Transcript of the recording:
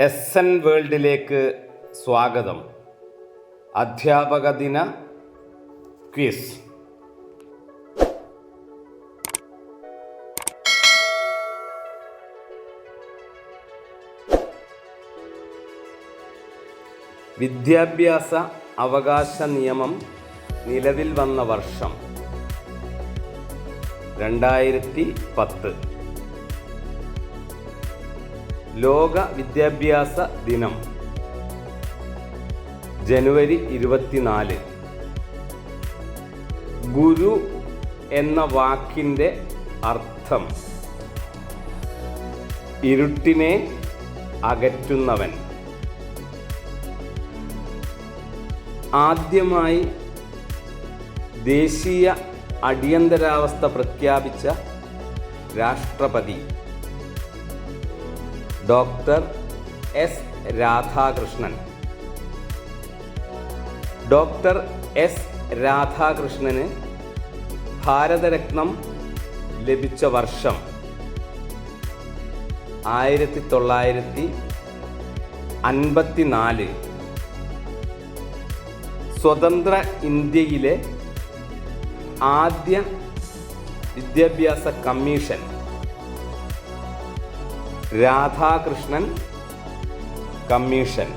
S N വേൾഡിലേക്ക് സ്വാഗതം. അധ്യാപക ദിന ക്വിസ്. വിദ്യാഭ്യാസ അവകാശ നിയമം നിലവിൽ വന്ന വർഷം. രണ്ടായിരത്തി പത്ത്. ലോക വിദ്യാഭ്യാസ ദിനം. ജനുവരി ഇരുപത്തിനാല്. ഗുരു എന്ന വാക്കിന്റെ അർത്ഥം. ഇരുട്ടിനെ അകറ്റുന്നവൻ. ആദ്യമായി ദേശീയ അടിയന്തരാവസ്ഥ പ്രഖ്യാപിച്ച രാഷ്ട്രപതി. Doctor S Radhakrishnan. Doctor S രാധാകൃഷ്ണന് ഭാരതരത്നം ലഭിച്ച വർഷം ആയിരത്തി തൊള്ളായിരത്തി അൻപത്തിനാല്. സ്വതന്ത്ര ഇന്ത്യയിലെ ആദ്യ വിദ്യാഭ്യാസ കമ്മീഷൻ രാധാകൃഷ്ണൻ കമ്മീഷൻ.